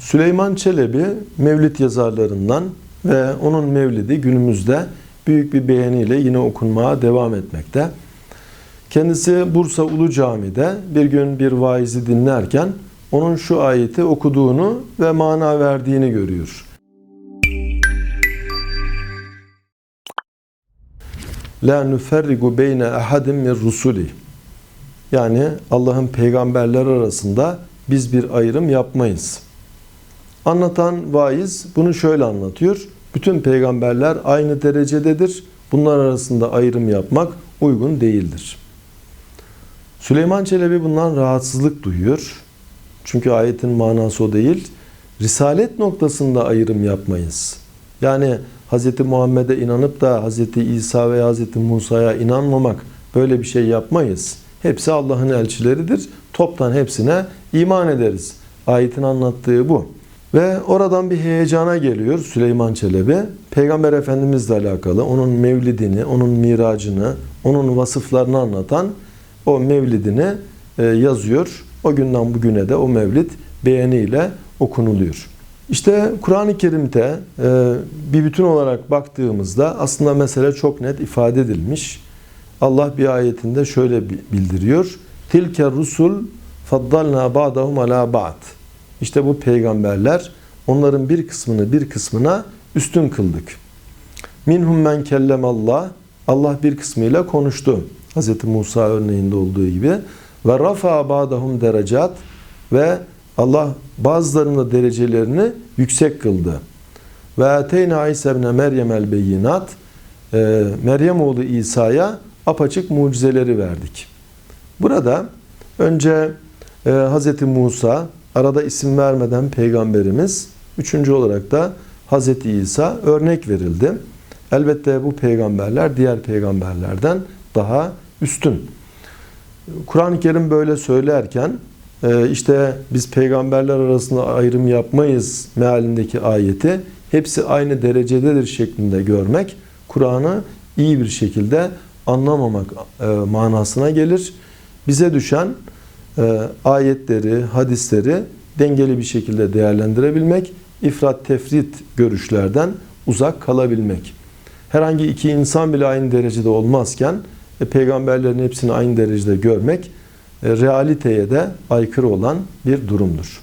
Süleyman Çelebi Mevlid yazarlarından ve onun Mevlidi günümüzde büyük bir beğeniyle yine okunmaya devam etmekte. Kendisi Bursa Ulu Cami'de bir gün bir vaizi dinlerken onun şu ayeti okuduğunu ve mana verdiğini görüyor. La nuferrigu beyne ahadin min rusuli. Yani Allah'ın peygamberler arasında biz bir ayrım yapmayız. Anlatan vaiz bunu şöyle anlatıyor. Bütün peygamberler aynı derecededir. Bunlar arasında ayrım yapmak uygun değildir. Süleyman Çelebi bundan rahatsızlık duyuyor. Çünkü ayetin manası o değil. Risalet noktasında ayrım yapmayız. Yani Hz. Muhammed'e inanıp da Hz. İsa veya Hz. Musa'ya inanmamak böyle bir şey yapmayız. Hepsi Allah'ın elçileridir. Toptan hepsine iman ederiz. Ayetin anlattığı bu. Ve oradan bir heyecana geliyor Süleyman Çelebi. Peygamber Efendimizle alakalı onun mevlidini, onun miracını, onun vasıflarını anlatan o mevlidini e, yazıyor. O günden bugüne de o mevlid beğeniyle okunuluyor. İşte Kur'an-ı Kerim'de e, bir bütün olarak baktığımızda aslında mesele çok net ifade edilmiş. Allah bir ayetinde şöyle bildiriyor. Tilke rusul faddalna ba'dahum ala ba'd. İşte bu peygamberler onların bir kısmını bir kısmına üstün kıldık. Minhum men kellemallah. Allah bir kısmıyla konuştu. Hz. Musa örneğinde olduğu gibi. Ve rafa ba'dahum derecat ve Allah bazılarının derecelerini yüksek kıldı. Ve ateyna İsa ibn Meryem el beyinat. Ee, Meryem oğlu İsa'ya apaçık mucizeleri verdik. Burada önce e, Hz. Musa, arada isim vermeden peygamberimiz, üçüncü olarak da Hz. İsa örnek verildi. Elbette bu peygamberler diğer peygamberlerden daha üstün. Kur'an-ı Kerim böyle söylerken e, işte biz peygamberler arasında ayrım yapmayız mealindeki ayeti hepsi aynı derecededir şeklinde görmek Kur'an'ı iyi bir şekilde anlamamak e, manasına gelir. Bize düşen ayetleri, hadisleri dengeli bir şekilde değerlendirebilmek, ifrat tefrit görüşlerden uzak kalabilmek. Herhangi iki insan bile aynı derecede olmazken e, peygamberlerin hepsini aynı derecede görmek e, realiteye de aykırı olan bir durumdur.